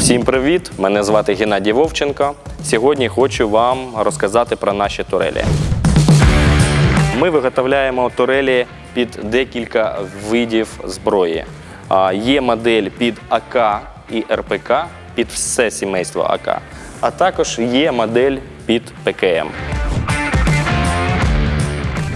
Всім привіт! Мене звати Геннадій Вовченко. Сьогодні хочу вам розказати про наші турелі. Ми виготовляємо турелі під декілька видів зброї. Є модель під АК і РПК, під все сімейство АК, а також є модель під ПКМ.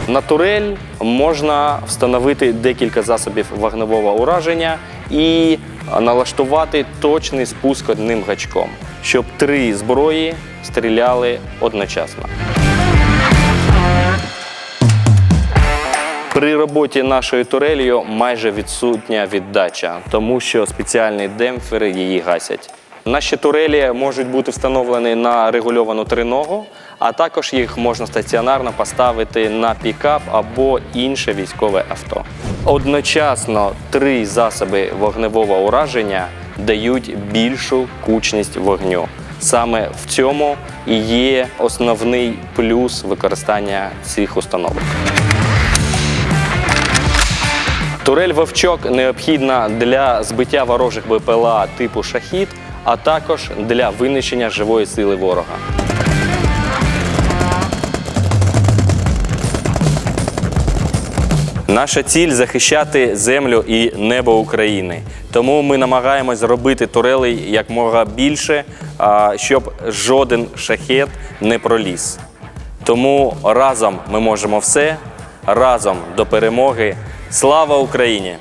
На турель можна встановити декілька засобів вогневого ураження і налаштувати точний спуск одним гачком, щоб три зброї стріляли одночасно. При роботі нашою турелью майже відсутня віддача, тому що спеціальні демпфери її гасять. Наші турелі можуть бути встановлені на регульовану триногу, а також їх можна стаціонарно поставити на пікап або інше військове авто. Одночасно три засоби вогневого ураження дають більшу кучність вогню. Саме в цьому і є основний плюс використання цих установок. Турель Вовчок необхідна для збиття ворожих БПЛА типу шахід, а також для винищення живої сили ворога. Наша ціль захищати землю і небо України. Тому ми намагаємось зробити турелей якмога більше, щоб жоден шахет не проліз. Тому разом ми можемо все, разом до перемоги. Слава Україні!